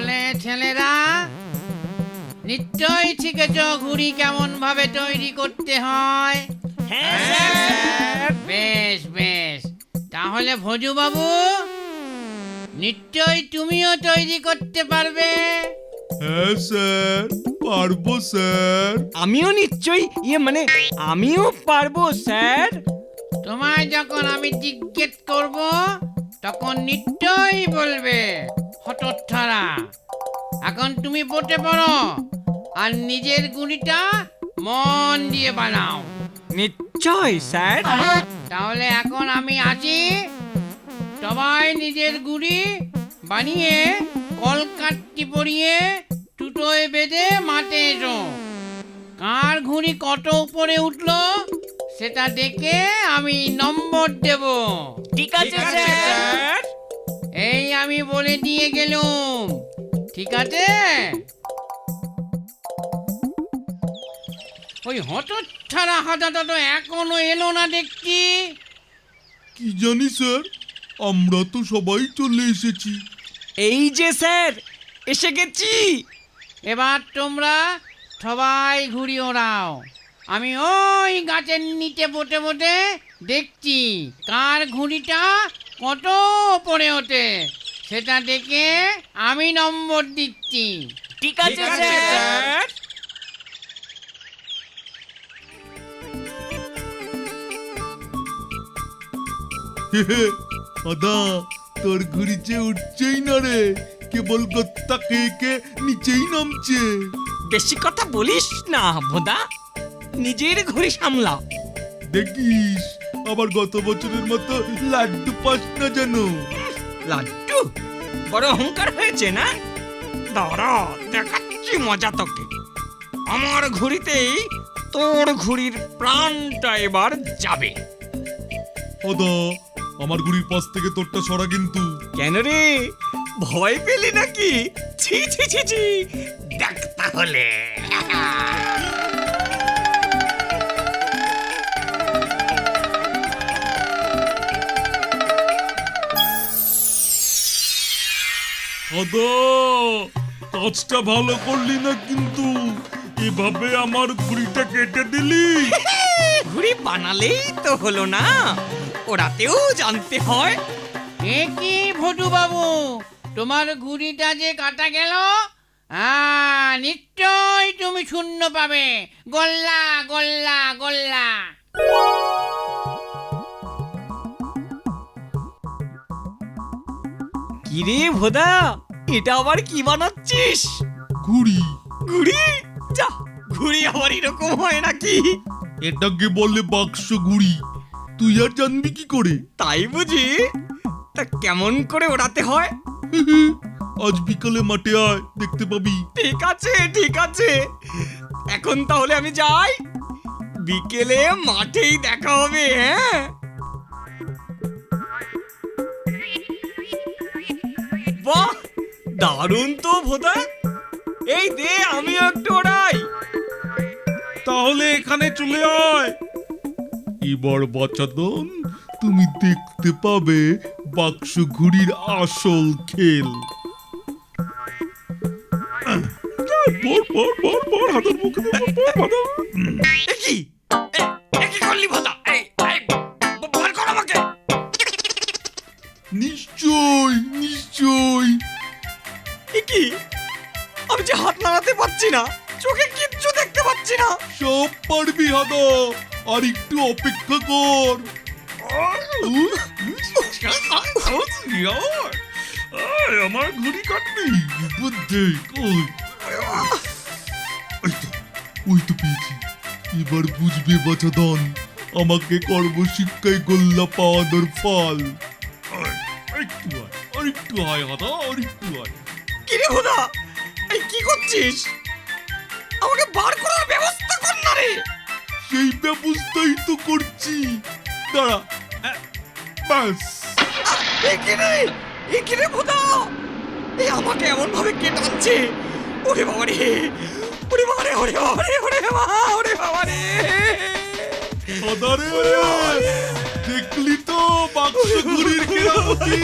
তাহলে ছেলেরা নিশ্চয়ই শিখেছ ঘুড়ি কেমন ভাবে তৈরি করতে হয়? বেশ বেশ। তাহলে ভজু বাবু নিশ্চয়ই তুমিও তৈরি করতে পারবে। হ্যাঁ স্যার। পারব স্যার। আমিও নিশ্চয়ই ইয়ে মানে আমিও পারব স্যার। তোমায় যখন আমি জিজ্ঞেস করব তখন নিশ্চয়ই বলবে এখন তুমি বসে পড়ো। আর নিজের গুড়িটা মন দিয়ে বানাও। নিশ্চয় স্যার। তাহলে এখন আমি আছি। সবাই নিজের গুড়ি বানিয়ে কলকাটটি পরিয়ে টুটোয় বেঁধে মাঠে এসো। কার ঘুড়ি কত উপরে উঠল সেটা দেখে আমি নম্বর দেব। ঠিক আছে স্যার। এই আমি বলে দিয়ে গেলুম। ঠিক আছে। ওই হতচ্ছাড়া হাতাটা তো এখনও এলো না দেখছি। কি জানি স্যার আমরা তো সবাই চলে এসেছি। এই যে স্যার এসে গেছি। এবার তোমরা সবাই ঘুরি ওড়াও আমি ওই গাছের নিচে বটে বটে দেখছি কার ঘুড়িটা কত পড়ে ওঠে। সেটা দেখে আমি নম্বর দিচ্ছি। ঠিক আছে স্যার। আদা তোর ঘুড়ি যে উঠছেই না রে কেবল গত্তা খেয়ে নিচেই নামছে। বেশি কথা বলিস না ভোদা। নিজের ঘড়ি সামলা দেখিস আবার গত বছরের মতো লাড্ডু পাস না যেন। লাড্ডু বড় অহংকার হয়েছে না? দাঁড়া দেখাচ্ছি মজা তোকে। আমার ঘুড়িতেই তোর ঘুড়ির প্রাণটা এবার যাবে। আদা আমার ঘুড়ির পাশ থেকে তোরটা সরা কিন্তু। কেন রে? ভয় পেলি নাকি? ছি ছি ছি ছি। দেখ তাহলে। আদা কাজটা ভালো করলি না কিন্তু। এভাবে আমার ঘুড়িটা কেটে দিলি। ঘুড়ি বানালেই তো হলো না। ওরাতেও জানতে হয়। এ কি ভটু বাবু তোমার ঘুড়িটা যে কাটা গেল? আহ, নিশ্চয়ই তুমি শূন্য পাবে। গোল্লা গোল্লা গোল্লা। কিরে ভোদা এটা আবার কি বানাচ্ছিস? ঘুড়ি। ঘুড়ি? যা ঘুড়ি আবার এরকম হয় নাকি? এটাকে বলে বাক্স ঘুড়ি। তুই আর জানবি কি করে? তাই বুঝি? তা কেমন করে ওড়াতে হয়? আজ বিকালে মাঠে আয় দেখতে পাবি। ঠিক আছে ঠিক আছে। এখন তাহলে আমি যাই। বিকেলে মাঠেই দেখা হবে হ্যাঁ? বাহ দারুণ তো ভোদা। এই দে, আমিও একটু ওড়াই। তাহলে এখানে চলে আয়। এবার বাচ্চাদন তুমি দেখতে পাবে বাক্স ঘুড়ির আসল খেল। পর পর পর পর, হাতের মুখে আমি যে হাত নাড়াতে পারছি না চোখে কিচ্ছু দেখতে পাচ্ছি না। সব পারবি হাদা আর একটু অপেক্ষা কর। আমার ঘুড়ি কাটবি। বুদ্ধি কই ওই। তো ওই তো পেয়েছি। এবার বুঝবে বাছাদন আমাকে কর্মশিক্ষায় গোল্লা পাওয়ানোর ফল। আয়, আরেকটু আয় আরেকটু আয় হাদা আরেকটু আয়। কিরে এই কি করছিস? আমাকে বার করার ব্যবস্থা কর না রে। সেই ব্যবস্থাই তো করছি। দাঁড়া কি রে? এই কি রে আমাকে এমন ভাবে কে টানছে? ওরে বাবা রে। ওরে বাবা রে ওরে বাবা রে ওরে বাবা ওরে বাবা রে। দেখলি তো বাক্স ঘুড়ির কেরামতি।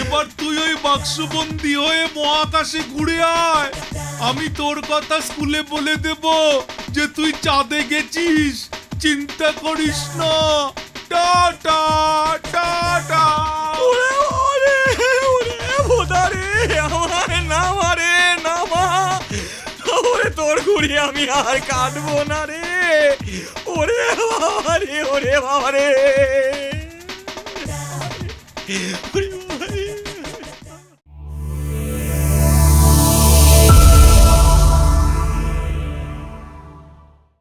এবার তুই ওই বাক্সবন্দি হয়ে মহাকাশে ঘুরে আয়। আমি তোর কথা স্কুলে বলে দেব যে তুই চাঁদে গেছিস। চিন্তা করিস না। টাটা টাটা তোর ঘুড়ি আমি আর কাটবো না রে। ওরে বাবা রে, ওরে বাবা রে।